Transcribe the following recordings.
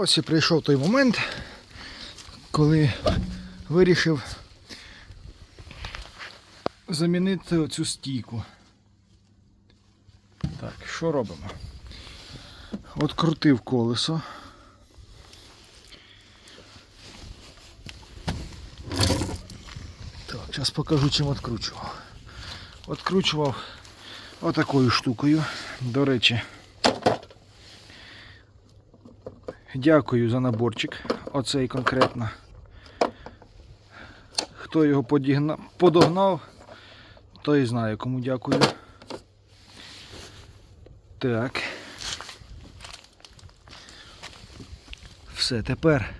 Ось і прийшов той момент, коли вирішив замінити цю стійку. Так, що робимо? Открутив колесо. Так, зараз покажу, чим відкручував. Откручував отакою штукою. До речі, дякую за наборчик. Оцей конкретно. Хто його подігна... подогнав, той знає, кому дякую. Так. Все, тепер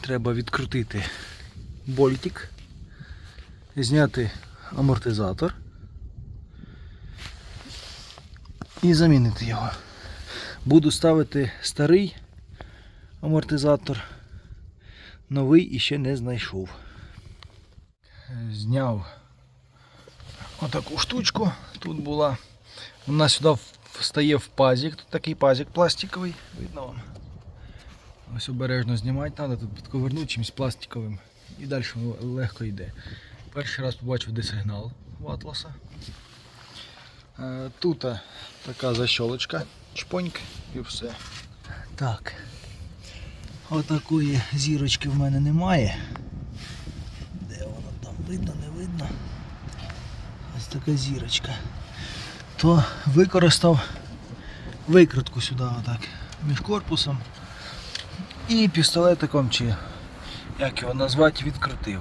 треба відкрутити больтик, зняти амортизатор і замінити його. Буду ставити старий амортизатор, новий іще не знайшов. Зняв отаку штучку. Тут була. Вона сюди встає в пазик. Тут такий пазик пластиковий. Видно вам. Ось обережно знімати треба, тут підковернути чимось пластиковим і далі легко йде. Перший раз побачив де сигнал у атласа. Е, Тут е, така защолочка, чпоньк і все. Так. Отакої зірочки в мене немає. Де воно там видно, не видно. Ось така зірочка. То використав викрутку сюди отак між корпусом і пістолетиком чи як його назвати відкрутив.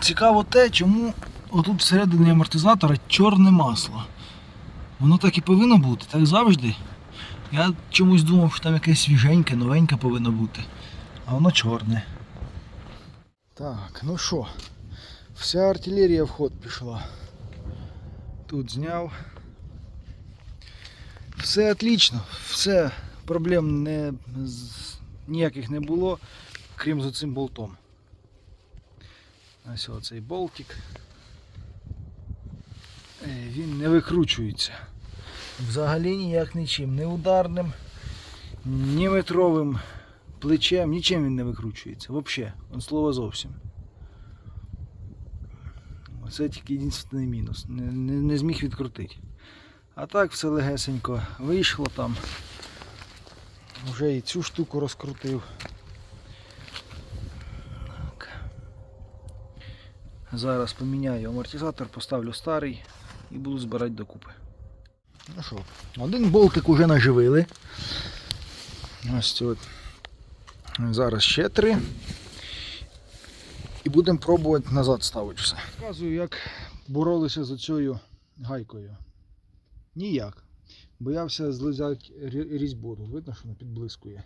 Цікаво те, чому отут всередині амортизатора чорне масло. Воно так і повинно бути, так завжди. Я чомусь думав, що там якесь свіженьке, новеньке повинно бути. А воно чорне. Так, ну що, вся артилерія в ход пішла. Тут зняв. Все отлично, все, проблем не, ніяких не було, крім з цим болтом. Ось оцей болтик. Е, Він не викручується. Взагалі ніяк нічим. Ні ударним, ні метровим плечем, нічим він не викручується. Взагалі, он слово зовсім. Оце тільки єдиний мінус. Не, не, не зміг відкрутити. А так все легесенько вийшло там. Вже і цю штуку розкрутив. Так. Зараз поміняю амортизатор, поставлю старий і буду збирати докупи. Ну що, один болтик уже наживили. Ось от. Зараз ще три. І будемо пробувати назад ставити все. Показую, як боролися з цією гайкою. Ніяк. Боявся злизати рі- різьбу. Видно, що вона підблискує.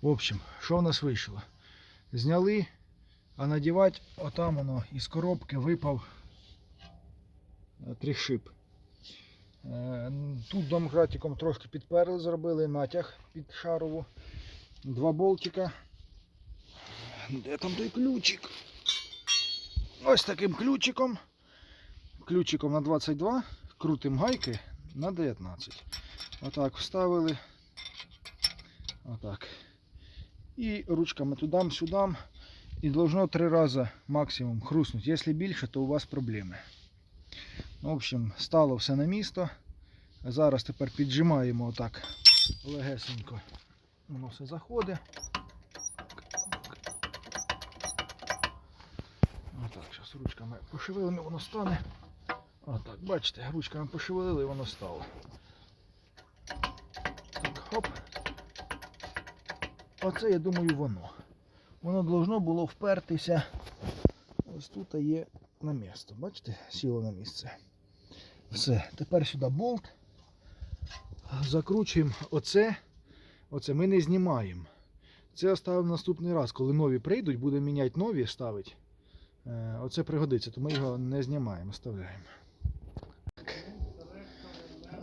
В общем, що в нас вийшло? Зняли, а надівати отам воно із коробки випав трішип. Е, Тут домкратиком трошки підперли, зробили натяг під шарову. Два болтика. Де там той ключик? Ось таким ключиком. Ключиком на 22, крутим гайки на 19. Отак вставили. Отак. І ручками туди-сюди. І должно три рази максимум хруснути. Якщо більше, то у вас проблеми. В общем, стало все на місто. Зараз тепер піджимаємо отак легесенько. Воно все заходить. Отак, зараз ручками пошевелимо, воно стане. Отак, бачите, ручками пошевелили і воно стало. Так, хоп. Оце, я думаю, воно. Воно должно було впертися. Ось тут є на місце. Бачите, сіло на місце. Все, тепер сюди болт. Закручуємо оце. Оце ми не знімаємо. Це оставимо наступний раз, коли нові прийдуть, будемо міняти нові ставити. Е, Оце пригодиться, то ми його не знімаємо, оставляємо.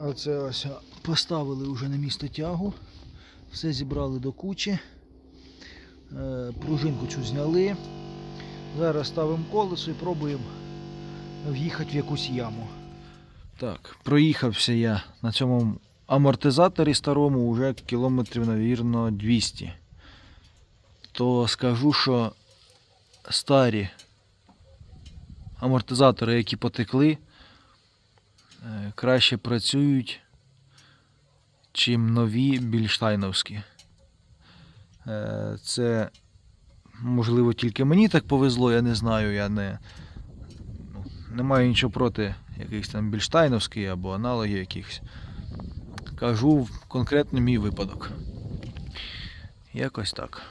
Оце ось поставили вже на місце тягу. Все зібрали до кучі. Е, Пружинку цю зняли. Зараз ставимо колесо і пробуємо в'їхати в якусь яму. Так, проїхався я на цьому амортизаторі старому вже кілометрів, навірно, 200. То скажу, що старі амортизатори, які потекли, е, краще працюють, чим нові більштайновські. Е, Це можливо тільки мені так повезло, я не знаю, я не, ну, не маю нічого проти якихось там більштайновський або аналогів якихось. Кажу конкретно мій випадок. Якось так.